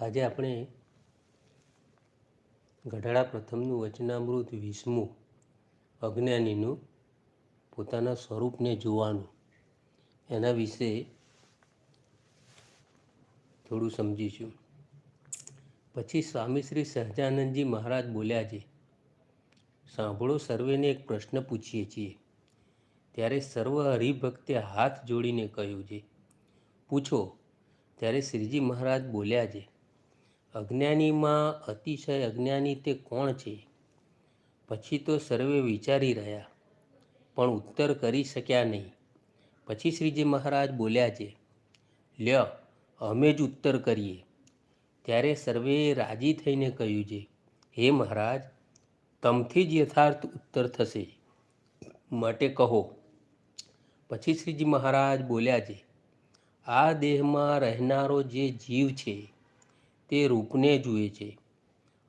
આજે આપણે ગઢાળા પ્રથમનું વચનામૃત વીસમું અજ્ઞાનીનું પોતાના સ્વરૂપને જોવાનું. એના વિશે થોડું સમજીશું. પછી સ્વામી શ્રી સહજાનંદજી મહારાજ બોલ્યા છે, સાંભળો, સર્વેને એક પ્રશ્ન પૂછીએ છીએ. ત્યારે સર્વ હરિભક્તે હાથ જોડીને કહ્યું છે, પૂછો. ત્યારે શ્રીજી મહારાજ બોલ્યા છે અજ્ઞાનીમાં અતિશય અજ્ઞાની તે કોણ છે? પછી તો સર્વે વિચારી રહ્યા, પણ ઉત્તર કરી શક્યા નહીં. પછી શ્રીજી મહારાજ બોલ્યા છે, લ્ય, અમે જ ઉત્તર કરીએ. ત્યારે સર્વે રાજી થઈને કહ્યું છે, હે મહારાજ, તમથી જ યથાર્થ ઉત્તર થશે. માટે કહો. પછી શ્રીજી મહારાજ બોલ્યા છે, આ દેહમાં રહેનારો જે જીવ છે તે રૂપને જુએ છે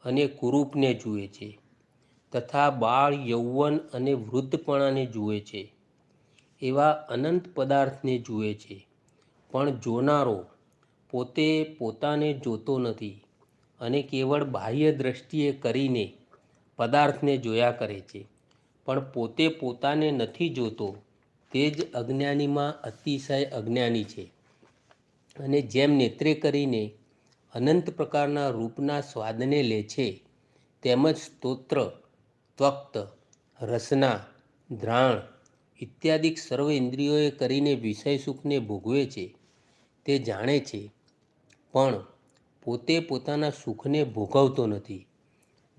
અને કુરૂપને જુએ છે તથા બાળ યૌવન અને વૃદ્ધપણાને જુએ છે. એવા અનંત પદાર્થને જુએ છે. પણ જોનારો પોતે પોતાને જોતો નથી અને કેવળ બાહ્ય દ્રષ્ટિએ કરીને પદાર્થને જોયા કરે છે. પણ પોતે પોતાને નથી જોતો તે જ અજ્ઞાનીમાં અતિશય અજ્ઞાની છે અને જેમ નેત્રે કરીને અનંત પ્રકારના રૂપના સ્વાદને લે છે. તેમજ સ્તોત્ર, ત્વક્ત, રસના ધ્રાણ ઇત્યાદિક સર્વ ઇન્દ્રિયોએ કરીને વિષય સુખને ભોગવે છે. તે જાણે છે. પણ પોતે પોતાના સુખને ભોગવતો નથી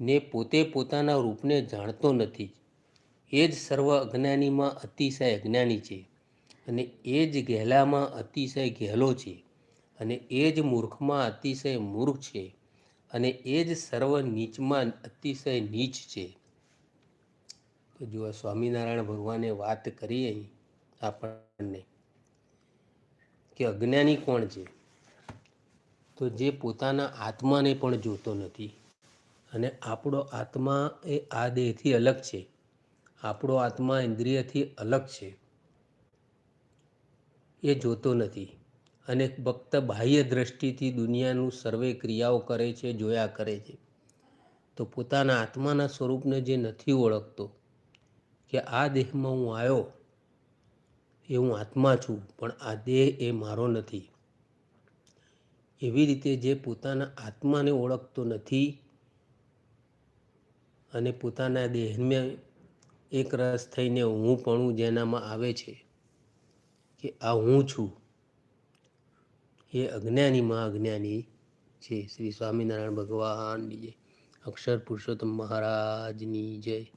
ને પોતે પોતાના રૂપને જાણતો નથી. એ જ સર્વ અજ્ઞાનીમાં અતિશય અજ્ઞાની છે અને એ જ ગહેલામાં અતિશય ગહેલો છે. અને એ જ મૂર્ખમાં અતિશય મૂર્ખ છે અને એ જ સર્વ નીચમાં અતિશય નીચ છે. તો જો આ સ્વામિનારાયણ ભગવાને વાત કરી અહીં આપણને કે અજ્ઞાની કોણ છે? તો જે પોતાના આત્માને પણ જોતો નથી અને આપણો આત્મા એ આ દેહથી અલગ છે. આપણો આત્મા ઇન્દ્રિયથી અલગ છે. એ જોતો નથી. અને ફક્ત બાહ્ય દ્રષ્ટિથી દુનિયાનું સર્વે ક્રિયાઓ કરે છે, જોયા કરે છે. તો પોતાના આત્માના સ્વરૂપને જે નથી ઓળખતો, કે આ દેહમાં હું આવ્યો એ હું આત્મા છું, પણ આ દેહ એ મારો નથી. એવી રીતે જે પોતાના આત્માને ઓળખતો નથી અને પોતાના દેહને એક રસ થઈને હું પણ જેનામાં આવે છે, કે આ હું છું એ અજ્ઞાનીમાં અજ્ઞાની છે. શ્રી સ્વામિનારાયણ ભગવાનની જય. અક્ષર પુરુષોત્તમ મહારાજની જય.